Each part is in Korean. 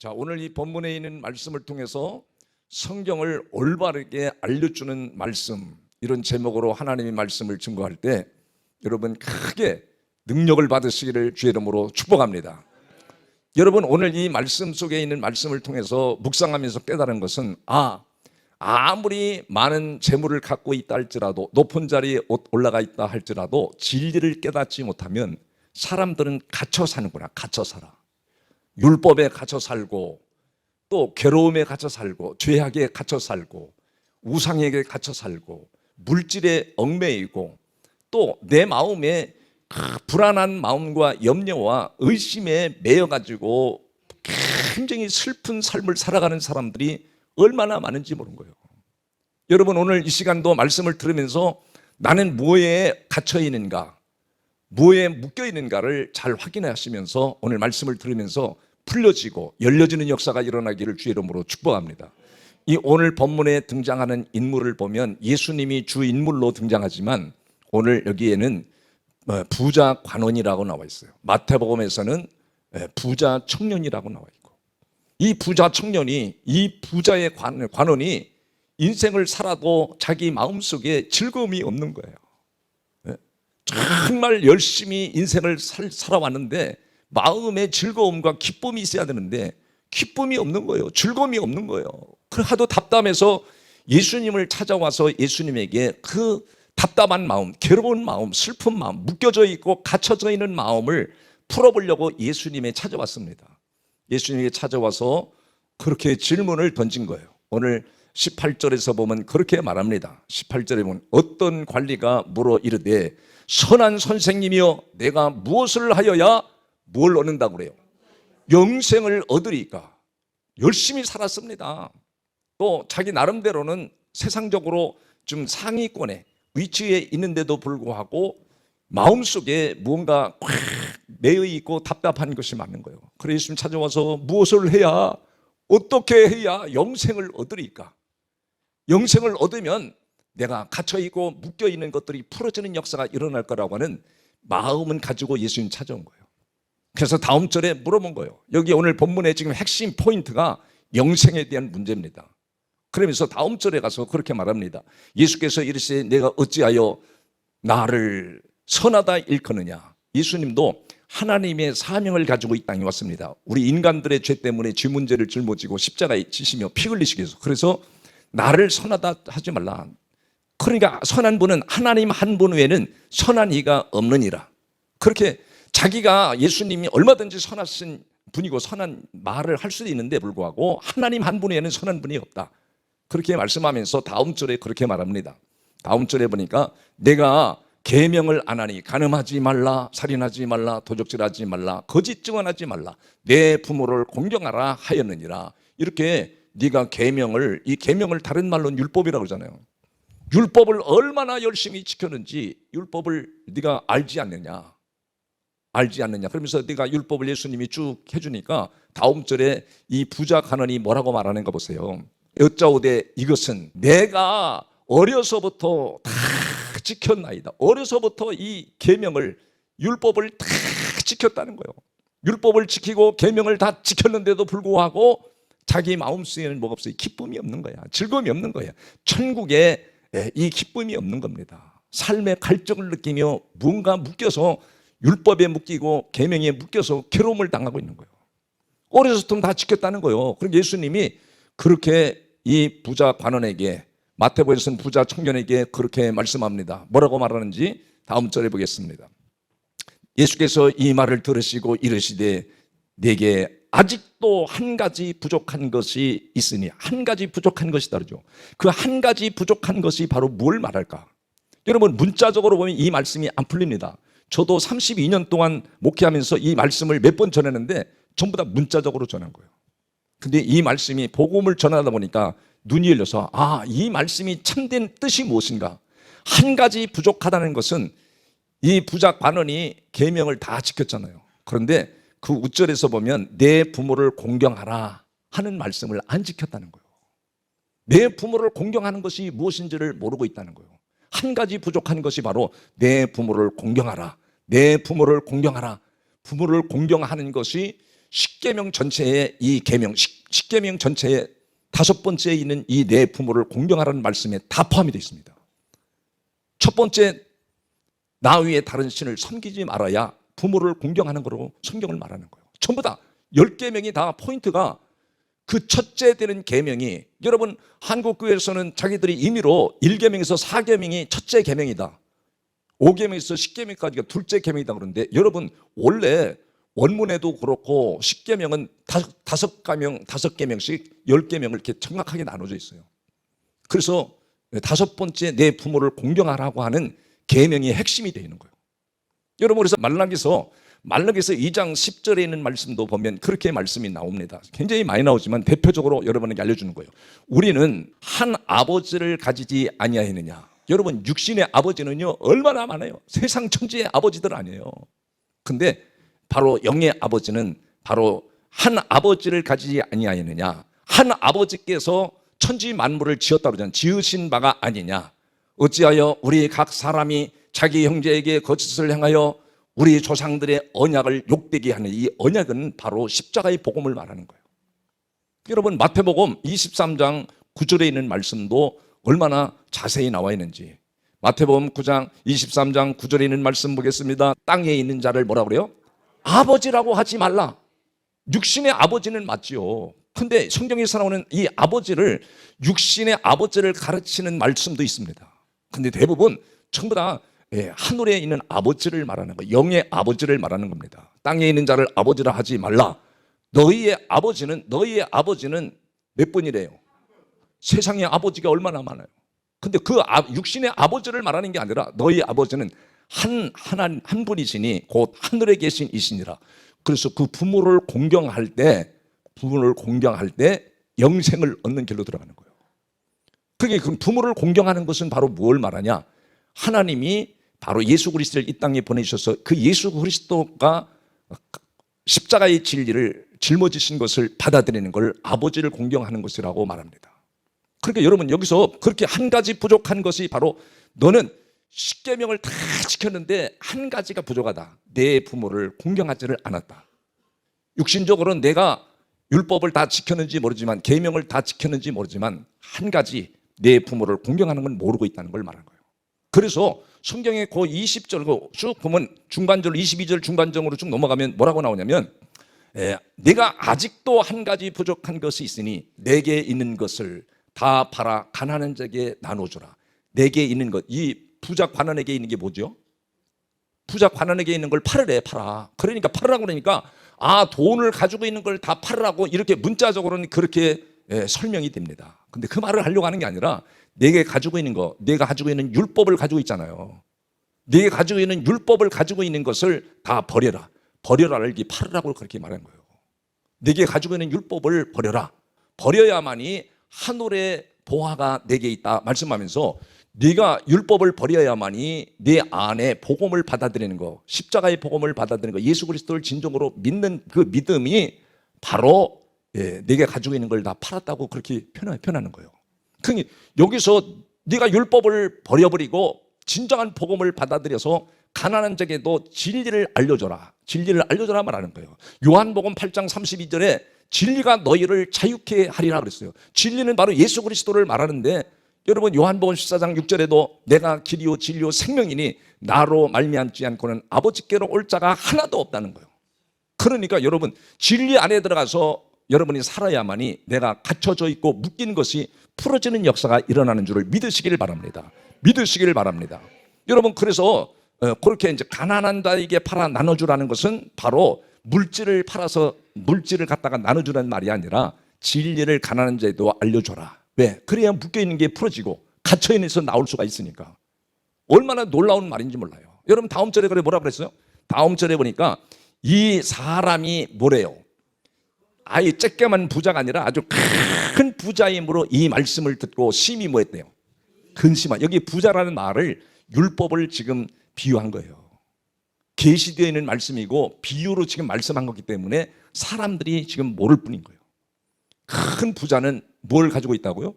자, 오늘 이 본문에 있는 말씀을 통해서 성경을 올바르게 알려주는 말씀 이런 제목으로 하나님의 말씀을 증거할 때 여러분 크게 능력을 받으시기를 주의 이름으로 축복합니다. 여러분 오늘 이 말씀 속에 있는 말씀을 통해서 묵상하면서 깨달은 것은 아 아무리 많은 재물을 갖고 있다 할지라도 높은 자리에 올라가 있다 할지라도 진리를 깨닫지 못하면 사람들은 갇혀 사는구나 갇혀 살아 율법에 갇혀 살고 또 괴로움에 갇혀 살고 죄악에 갇혀 살고 우상에게 갇혀 살고 물질에 얽매이고 또 내 마음에 불안한 마음과 염려와 의심에 매여 가지고 굉장히 슬픈 삶을 살아가는 사람들이 얼마나 많은지 모르는 거예요. 여러분 오늘 이 시간도 말씀을 들으면서 나는 뭐에 갇혀 있는가, 뭐에 묶여 있는가를 잘 확인하시면서 오늘 말씀을 들으면서 풀려지고 열려지는 역사가 일어나기를 주의 이름으로 축복합니다. 이 오늘 본문에 등장하는 인물을 보면 예수님이 주 인물로 등장하지만 오늘 여기에는 어, 부자 관원이라고 나와 있어요. 마태복음에서는 예, 부자 청년이라고 나와 있고 이 부자 청년이 이 부자의 관, 관원이 인생을 살아도 자기 마음속에 즐거움이 없는 거예요. 예? 정말 열심히 인생을 살, 살아왔는데 마음에 즐거움과 기쁨이 있어야 되는데 기쁨이 없는 거예요. 즐거움이 없는 거예요. 그 하도 답답해서 예수님을 찾아와서 예수님에게 그 답답한 마음, 괴로운 마음, 슬픈 마음, 묶여져 있고 갇혀져 있는 마음을 풀어보려고 예수님에 찾아왔습니다. 예수님에게 찾아와서 그렇게 질문을 던진 거예요. 오늘 18절에서 보면 그렇게 말합니다. 18절에 보면 어떤 관리가 물어 이르되 선한 선생님이여 내가 무엇을 하여야 뭘 얻는다고 그래요? 영생을 얻으리까. 열심히 살았습니다. 또 자기 나름대로는 세상적으로 좀 상위권에 위치에 있는데도 불구하고 마음속에 무언가 꽉 매여 있고 답답한 것이 많은 거예요. 그래서 예수님 찾아와서 무엇을 해야 어떻게 해야 영생을 얻으리까? 영생을 얻으면 내가 갇혀 있고 묶여 있는 것들이 풀어지는 역사가 일어날 거라고 하는 마음은 가지고 예수님 찾아온 거예요. 그래서 다음 절에 물어본 거예요. 여기 오늘 본문의 지금 핵심 포인트가 영생에 대한 문제입니다. 그러면서 다음 절에 가서 그렇게 말합니다. 예수께서 이르시되 내가 어찌하여 나를 선하다 일컫느냐. 예수님도 하나님의 사명을 가지고 이 땅에 왔습니다. 우리 인간들의 죄 때문에 죄 문제를 짊어지고 십자가에 지시며 피 흘리시기 위해서. 그래서 나를 선하다 하지 말라. 그러니까 선한 분은 하나님 한 분 외에는 선한 이가 없느니라. 그렇게 자기가 예수님이 얼마든지 선하신 분이고 선한 말을 할 수도 있는데 불구하고 하나님 한 분에는 선한 분이 없다. 그렇게 말씀하면서 다음 절에 그렇게 말합니다. 다음 절에 보니까 내가 계명을 안 하니 간음하지 말라, 살인하지 말라, 도적질하지 말라, 거짓 증언하지 말라, 내 부모를 공경하라 하였느니라. 이렇게 네가 계명을 이 계명을 다른 말로는 율법이라고 그러잖아요. 율법을 얼마나 열심히 지켰는지 율법을 네가 알지 않느냐. 알지 않느냐. 그러면서 네가 율법을 예수님이 쭉 해주니까 다음 절에 이 부자 간원이 뭐라고 말하는가 보세요. 여짜오되 이것은 내가 어려서부터 다 지켰나이다. 어려서부터 이 계명을 율법을 다 지켰다는 거예요. 율법을 지키고 계명을 다 지켰는데도 불구하고 자기 마음속에는 뭐가 없어요? 기쁨이 없는 거야. 즐거움이 없는 거야. 천국에 이 기쁨이 없는 겁니다. 삶의 갈증을 느끼며 무언가 묶여서 율법에 묶이고 계명에 묶여서 괴로움을 당하고 있는 거예요. 어려서부터 다 지켰다는 거예요. 그럼 예수님이 그렇게 이 부자 관원에게 마태복음에서는 부자 청년에게 그렇게 말씀합니다. 뭐라고 말하는지 다음 절에 보겠습니다. 예수께서 이 말을 들으시고 이르시되 내게 아직도 한 가지 부족한 것이 있으니 한 가지 부족한 것이 다르죠. 그 한 가지 부족한 것이 바로 뭘 말할까? 여러분 문자적으로 보면 이 말씀이 안 풀립니다. 저도 32년 동안 목회하면서 이 말씀을 몇 번 전했는데 전부 다 문자적으로 전한 거예요. 근데 이 말씀이 복음을 전하다 보니까 눈이 열려서 아, 이 말씀이 참된 뜻이 무엇인가? 한 가지 부족하다는 것은 이 부자 관원이 계명을 다 지켰잖아요. 그런데 그 우절에서 보면 내 부모를 공경하라 하는 말씀을 안 지켰다는 거예요. 내 부모를 공경하는 것이 무엇인지를 모르고 있다는 거예요. 한 가지 부족한 것이 바로 내 부모를 공경하라. 내 부모를 공경하라. 부모를 공경하는 것이 십계명 전체에 이 계명 십- 십계명 전체에 다섯 번째에 있는 이 내 부모를 공경하라는 말씀에 다 포함이 되어 있습니다. 첫 번째 나 위에 다른 신을 섬기지 말아야 부모를 공경하는 거로 성경을 말하는 거예요. 전부 다 열 계명이 다 포인트가 그 첫째 되는 계명이 여러분 한국 교회에서는 자기들이 임의로 1계명에서 4계명이 첫째 계명이다. 5계명에서 10계명까지가 둘째 계명이다 그러는데 여러분 원래 원문에도 그렇고 10계명은 다섯, 다섯 계명, 다섯 계명씩 열 계명을 이렇게 정확하게 나눠져 있어요. 그래서 다섯 번째 내 부모를 공경하라고 하는 계명이 핵심이 되어 있는 거예요. 여러분 그래서 말라기서 말라기서 2장 10절에 있는 말씀도 보면 그렇게 말씀이 나옵니다. 굉장히 많이 나오지만 대표적으로 여러분에게 알려주는 거예요. 우리는 한 아버지를 가지지 아니하였느냐. 여러분 육신의 아버지는요 얼마나 많아요. 세상 천지의 아버지들 아니에요. 근데 바로 영의 아버지는 바로 한 아버지를 가지지 아니하였느냐. 한 아버지께서 천지 만물을 지었다 그러잖아요. 지으신 바가 아니냐. 어찌하여 우리 각 사람이 자기 형제에게 거짓을 행하여 우리 조상들의 언약을 욕되게 하는 이 언약은 바로 십자가의 복음을 말하는 거예요. 여러분 마태복음 23장 9절에 있는 말씀도 얼마나 자세히 나와 있는지 마태복음 9장 23장 9절에 있는 말씀 보겠습니다. 땅에 있는 자를 뭐라 그래요? 아버지라고 하지 말라. 육신의 아버지는 맞지요. 근데 성경에서 나오는 이 아버지를 육신의 아버지를 가르치는 말씀도 있습니다. 근데 대부분 전부 다 예, 하늘에 있는 아버지를 말하는 거, 영의 아버지를 말하는 겁니다. 땅에 있는 자를 아버지라 하지 말라. 너희의 아버지는 너희의 아버지는 몇 분이래요? 세상의 아버지가 얼마나 많아요. 근데 그 아- 육신의 아버지를 말하는 게 아니라 너희 아버지는 한 하나 한 분이시니 곧 하늘에 계신 이시니라. 그래서 그 부모를 공경할 때 부모를 공경할 때 영생을 얻는 길로 들어가는 거예요. 그게 그 부모를 공경하는 것은 바로 뭘 말하냐? 하나님이 바로 예수 그리스도를 이 땅에 보내셔서 그 예수 그리스도가 십자가의 진리를 짊어지신 것을 받아들이는 걸 아버지를 공경하는 것이라고 말합니다. 그러니까 여러분 여기서 그렇게 한 가지 부족한 것이 바로 너는 십계명을 다 지켰는데 한 가지가 부족하다. 내 부모를 공경하지를 않았다. 육신적으로는 내가 율법을 다 지켰는지 모르지만 계명을 다 지켰는지 모르지만 한 가지 내 부모를 공경하는 건 모르고 있다는 걸 말한 거예요. 그래서 성경의 그 20절 쭉 보면 중반절 22절 중반절으로 쭉 넘어가면 뭐라고 나오냐면 에, 내가 아직도 한 가지 부족한 것이 있으니 내게 있는 것을 다 팔아 가난한 자에게 나눠주라. 내게 있는 것, 이 부자 관원에게 있는 게 뭐죠? 부자 관원에게 있는 걸 팔으래 팔아. 그러니까 팔으라고 그러니까 아 돈을 가지고 있는 걸 다 팔으라고 이렇게 문자적으로는 그렇게 예, 설명이 됩니다. 근데 그 말을 하려고 하는 게 아니라 내게 가지고 있는 거, 내가 가지고 있는 율법을 가지고 있잖아요. 내가 가지고 있는 율법을 가지고 있는 것을 다 버려라. 버려라를 이게 팔으라고 그렇게 말한 거예요. 내게 가지고 있는 율법을 버려라. 버려야만이 하늘의 보화가 내게 있다 말씀하면서 네가 율법을 버려야만이 내 안에 복음을 받아들이는 거, 십자가의 복음을 받아들이는 거, 예수 그리스도를 진정으로 믿는 그 믿음이 바로 예, 내게 가지고 있는 걸 다 팔았다고 그렇게 표현, 표현하는 거예요. 그러니 여기서 네가 율법을 버려버리고 진정한 복음을 받아들여서 가난한 자에게도 진리를 알려줘라. 진리를 알려줘라 말하는 거예요. 요한복음 8장 32절에 진리가 너희를 자유케 하리라 그랬어요. 진리는 바로 예수 그리스도를 말하는데 여러분 요한복음 14장 6절에도 내가 길이요 진리요 생명이니 나로 말미암지 않고는 아버지께로 올 자가 하나도 없다는 거예요. 그러니까 여러분 진리 안에 들어가서 여러분이 살아야만이 내가 갇혀져 있고 묶인 것이 풀어지는 역사가 일어나는 줄을 믿으시기를 바랍니다. 믿으시기를 바랍니다. 여러분 그래서 어, 그렇게 이제 가난한 자에게 팔아 나눠주라는 것은 바로 물질을 팔아서 물질을 갖다가 나눠주라는 말이 아니라 진리를 가난한 자에도 알려줘라. 왜? 그래야 묶여 있는 게 풀어지고 데서 나올 수가 있으니까. 얼마나 놀라운 말인지 몰라요. 여러분 다음 절에 그래 뭐라 그랬어요? 다음 절에 보니까 이 사람이 뭐래요? 아예 쬐까만 부자가 아니라 아주 큰 부자임으로 이 말씀을 듣고 심히 뭐했대요? 근심한 여기 부자라는 말을 율법을 지금 비유한 거예요. 계시되어 있는 말씀이고 비유로 지금 말씀한 거기 때문에 사람들이 지금 모를 뿐인 거예요. 큰 부자는 뭘 가지고 있다고요?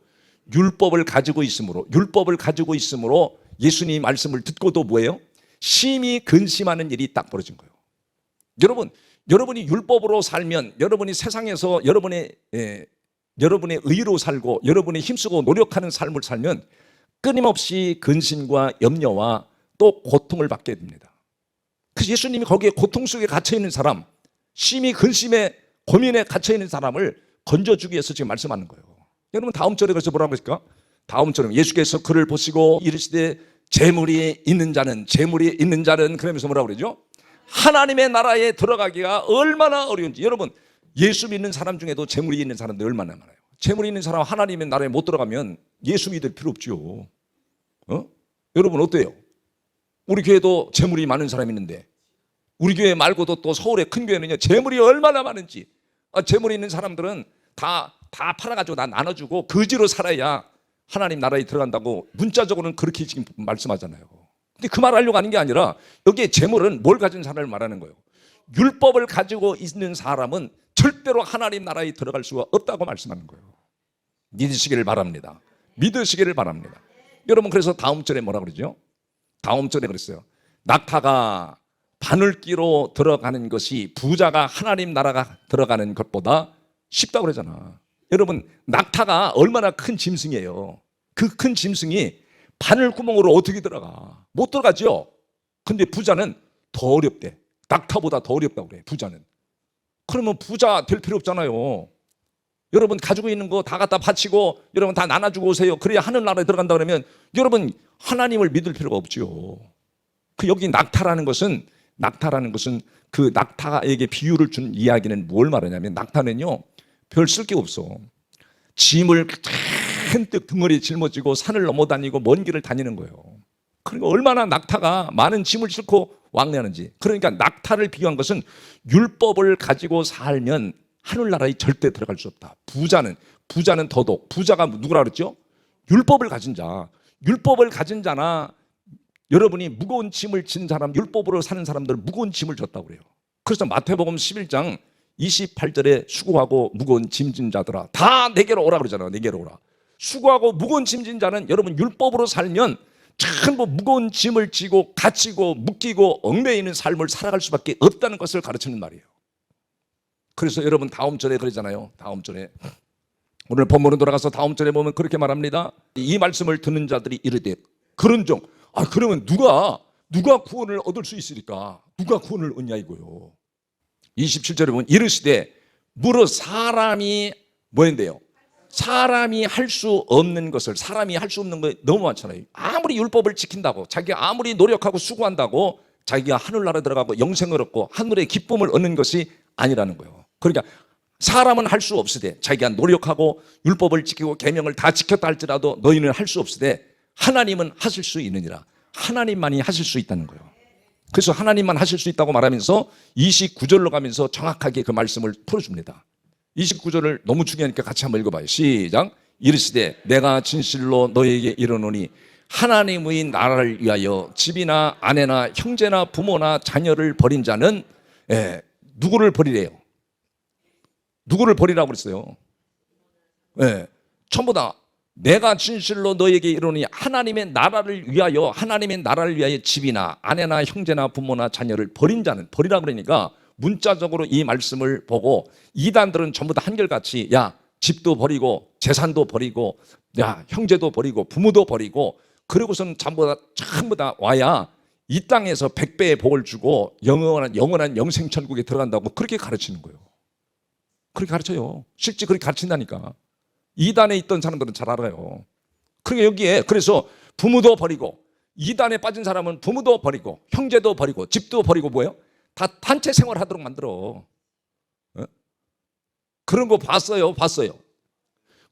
율법을 가지고 있으므로 율법을 가지고 있으므로 예수님 말씀을 듣고도 뭐예요? 심히 근심하는 일이 딱 벌어진 거예요. 여러분 여러분이 율법으로 살면 여러분이 세상에서 여러분의 예, 여러분의 의로 살고 여러분이 힘쓰고 노력하는 삶을 살면 끊임없이 근심과 염려와 또 고통을 받게 됩니다. 그래서 예수님이 거기에 고통 속에 갇혀 있는 사람, 심히 근심에 고민에 갇혀 있는 사람을 건져주기 위해서 지금 말씀하는 거예요. 여러분 다음 절에 그래서 뭐라고 했을까? 다음 절에 예수께서 그를 보시고 이르시되 재물이 있는 자는 재물이 있는 자는 그러면서 뭐라고 그러죠? 하나님의 나라에 들어가기가 얼마나 어려운지 여러분 예수 믿는 사람 중에도 재물이 있는 사람들 얼마나 많아요. 재물이 있는 사람 하나님의 나라에 못 들어가면 예수 믿을 필요 없죠. 어? 여러분 어때요? 우리 교회도 재물이 많은 사람이 있는데 우리 교회 말고도 또 서울의 큰 교회는요 재물이 얼마나 많은지 아, 재물이 있는 사람들은 다 다 팔아가지고 다 나눠주고 거지로 살아야 하나님 나라에 들어간다고 문자적으로는 그렇게 지금 말씀하잖아요. 근데 그 말 하려고 하는 게 아니라 여기에 재물은 뭘 가진 사람을 말하는 거예요. 율법을 가지고 있는 사람은 절대로 하나님 나라에 들어갈 수가 없다고 말씀하는 거예요. 믿으시기를 바랍니다. 믿으시기를 바랍니다. 여러분 그래서 다음 절에 뭐라 그러죠? 다음 절에 그랬어요. 낙타가 바늘기로 들어가는 것이 부자가 하나님 나라가 들어가는 것보다 쉽다고 그러잖아. 여러분 낙타가 얼마나 큰 짐승이에요. 그 큰 짐승이 바늘 구멍으로 어떻게 들어가? 못 들어가죠. 근데 부자는 더 어렵대. 낙타보다 더 어렵다고 그래. 부자는. 그러면 부자 될 필요 없잖아요. 여러분 가지고 있는 거 다 갖다 바치고 여러분 다 나눠주고 오세요. 그래야 하늘 나라에 들어간다 그러면 여러분 하나님을 믿을 필요가 없죠. 그 여기 낙타라는 것은 낙타라는 것은 그 낙타에게 비유를 준 이야기는 뭘 말하냐면 낙타는요 별 쓸 게 없어. 짐을 한뜩 등어리에 짊어지고 산을 넘어다니고 먼 길을 다니는 거예요. 그러니까 얼마나 낙타가 많은 짐을 싣고 왕래하는지. 그러니까 낙타를 비유한 것은 율법을 가지고 살면 하늘나라에 절대 들어갈 수 없다. 부자는 부자는 더더욱 부자가 누구라 그랬죠? 율법을 가진 자. 율법을 가진 자나 여러분이 무거운 짐을 진 사람, 율법으로 사는 사람들은 무거운 짐을 졌다고 그래요. 그래서 마태복음 11장 28절에 수고하고 무거운 짐진 자들아 다 내게로 오라 그러잖아요. 내게로 오라. 수고하고 무거운 짐진 자는 여러분 율법으로 살면 전부 무거운 짐을 지고 갇히고 묶이고 얽매이는 삶을 살아갈 수밖에 없다는 것을 가르치는 말이에요. 그래서 여러분 다음 절에 그러잖아요. 다음 절에 오늘 본문으로 돌아가서 다음 절에 보면 그렇게 말합니다. 이 말씀을 듣는 자들이 이르되 그런 종. 아 그러면 누가 누가 구원을 얻을 수 있으리까? 누가 구원을 얻냐 이거요. 27절에 보면 이르시되 무릇 사람이 뭐인데요? 사람이 할 수 없는 것을 사람이 할 수 없는 거 너무 많잖아요. 아무리 율법을 지킨다고 자기가 아무리 노력하고 수고한다고 자기가 하늘나라 들어가고 영생을 얻고 하늘의 기쁨을 얻는 것이 아니라는 거예요. 그러니까 사람은 할 수 없으되 자기가 노력하고 율법을 지키고 계명을 다 지켰다 할지라도 너희는 할 수 없으되 하나님은 하실 수 있느니라. 하나님만이 하실 수 있다는 거예요. 그래서 하나님만 하실 수 있다고 말하면서 29절로 가면서 정확하게 그 말씀을 풀어줍니다. 29절을 너무 중요하니까 같이 한번 읽어봐요. 시작. 이르시되 내가 진실로 너에게 이르노니 하나님의 나라를 위하여 집이나 아내나 형제나 부모나 자녀를 버린 자는 예, 누구를 버리래요? 누구를 버리라고 그랬어요? 예, 전부 다 내가 진실로 너에게 이르노니 하나님의 나라를 위하여 하나님의 나라를 위하여 집이나 아내나 형제나 부모나 자녀를 버린 자는 버리라 그러니까 문자적으로 이 말씀을 보고 이단들은 전부 다 한결같이 야 집도 버리고 재산도 버리고 야 형제도 버리고 부모도 버리고 그러고선 전부 다 전부 다 와야 이 땅에서 백배의 복을 주고 영원한 영원한 영생 천국에 들어간다고 그렇게 가르치는 거예요. 그렇게 가르쳐요. 실제 그렇게 가르친다니까. 이단에 있던 사람들은 잘 알아요. 그러니까 여기에 그래서 부모도 버리고 이단에 빠진 사람은 부모도 버리고 형제도 버리고 집도 버리고 뭐예요? 다 단체 생활하도록 만들어. 어? 그런 거 봤어요, 봤어요.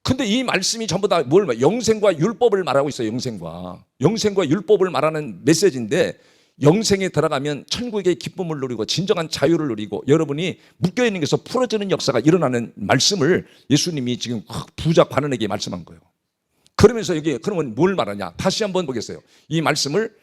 근데 이 말씀이 전부 다뭘 말, 영생과 율법을 말하고 있어요. 영생과 영생과 율법을 말하는 메시지인데 영생에 들어가면 천국의 기쁨을 누리고 진정한 자유를 누리고 여러분이 묶여 있는 것에서 풀어지는 역사가 일어나는 말씀을 예수님이 지금 부자 관원에게 말씀한 거예요. 그러면서 여기 그러면 뭘 말하냐? 다시 한번 보겠어요. 이 말씀을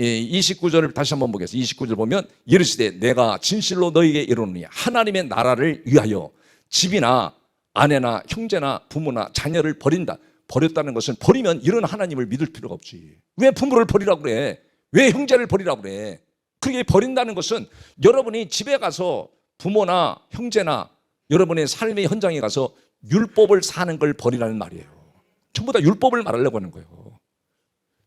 29절을 다시 한번 보겠습니다. 29절 보면 이르시되 내가 진실로 너에게 이르노니 하나님의 나라를 위하여 집이나 아내나 형제나 부모나 자녀를 버린다. 버렸다는 것은 버리면 이런 하나님을 믿을 필요가 없지. 왜 부모를 버리라고 그래? 왜 형제를 버리라고 그래? 그게 버린다는 것은 여러분이 집에 가서 부모나 형제나 여러분의 삶의 현장에 가서 율법을 사는 걸 버리라는 말이에요. 전부 다 율법을 말하려고 하는 거예요.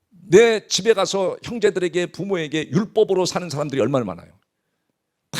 내 집에 가서 형제들에게 부모에게 율법으로 사는 사람들이 얼마나 많아요. 다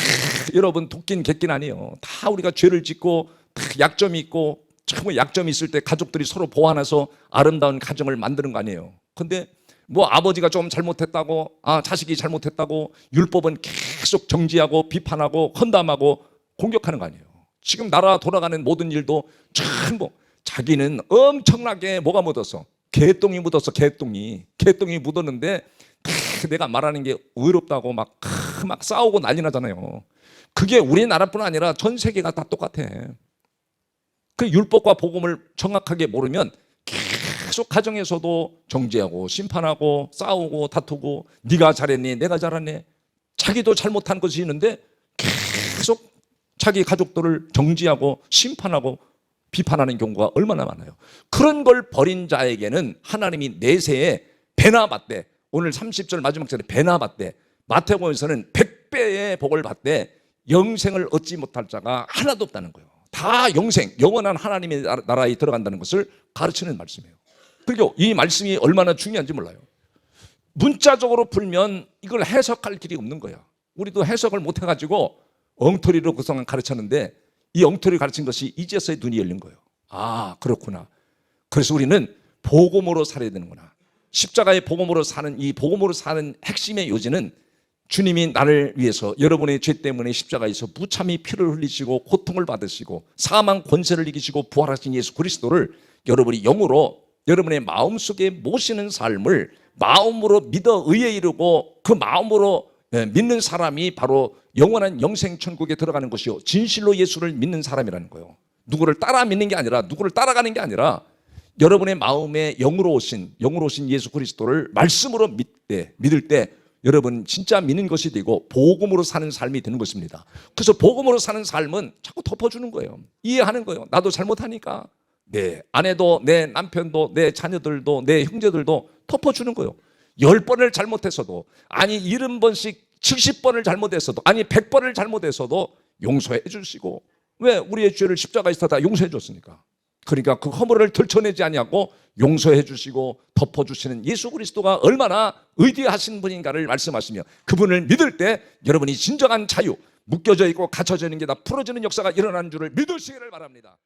여러분 도끼는 객긴 아니에요. 다 우리가 죄를 짓고 다 약점이 있고 정말 약점이 있을 때 가족들이 서로 보완해서 아름다운 가정을 만드는 거 아니에요. 근데 뭐 아버지가 좀 잘못했다고 아 자식이 잘못했다고 율법은 계속 정지하고 비판하고 헌담하고 공격하는 거 아니에요. 지금 나라 돌아가는 모든 일도 전부 자기는 엄청나게 뭐가 묻었어 개똥이 묻었어 개똥이 개똥이 묻었는데 크, 내가 말하는 게 의롭다고 막, 크, 막 싸우고 난리 나잖아요. 그게 우리나라뿐 아니라 전 세계가 다 똑같아. 그 율법과 복음을 정확하게 모르면 계속 가정에서도 정죄하고 심판하고 싸우고 다투고 네가 잘했니 내가 잘했니 자기도 잘못한 것이 있는데 계속 자기 가족들을 정지하고 심판하고 비판하는 경우가 얼마나 많아요. 그런 걸 버린 자에게는 하나님이 내세에 배나 받되 오늘 30절 마지막 절에 배나 받되 마태복음에서는 100배의 복을 받되 영생을 얻지 못할 자가 하나도 없다는 거예요. 다 영생, 영원한 하나님의 나라- 나라에 들어간다는 것을 가르치는 말씀이에요. 그리고 이 말씀이 얼마나 중요한지 몰라요. 문자적으로 풀면 이걸 해석할 길이 없는 거야. 우리도 해석을 못 해가지고 엉터리로 그동안 가르쳤는데 이 엉터리 가르친 것이 이제서야 눈이 열린 거예요. 아 그렇구나. 그래서 우리는 복음으로 살아야 되는구나. 십자가의 복음으로 사는 이 복음으로 사는 핵심의 요지는 주님이 나를 위해서 여러분의 죄 때문에 십자가에서 무참히 피를 흘리시고 고통을 받으시고 사망 권세를 이기시고 부활하신 예수 그리스도를 여러분이 영으로 여러분의 마음속에 모시는 삶을 마음으로 믿어 의에 이르고 그 마음으로 예, 믿는 사람이 바로 영원한 영생 천국에 들어가는 것이요 진실로 예수를 믿는 사람이라는 거예요. 누구를 따라 믿는 게 아니라 누구를 따라가는 게 아니라 여러분의 마음에 영으로 오신 영으로 오신 예수 그리스도를 말씀으로 믿때 믿을 때 여러분 진짜 믿는 것이 되고 복음으로 사는 삶이 되는 것입니다. 그래서 복음으로 사는 삶은 자꾸 덮어주는 거예요. 이해하는 거예요. 나도 잘못하니까 내 아내도 내 남편도 내 자녀들도 내 형제들도 덮어주는 거예요. 열 번을 잘못했어도 아니 일흔 번씩 70번을 잘못했어도 아니 100번을 잘못했어도 용서해 주시고 왜 우리의 죄를 십자가에서 다 용서해 줬으니까. 그러니까 그 허물을 들춰내지 아니하고 용서해 주시고 덮어 주시는 예수 그리스도가 얼마나 의디하신 분인가를 말씀하시며 그분을 믿을 때 여러분이 진정한 자유 묶여져 있고 갇혀져 있는 게 다 풀어지는 역사가 일어나는 줄을 믿으시기를 바랍니다.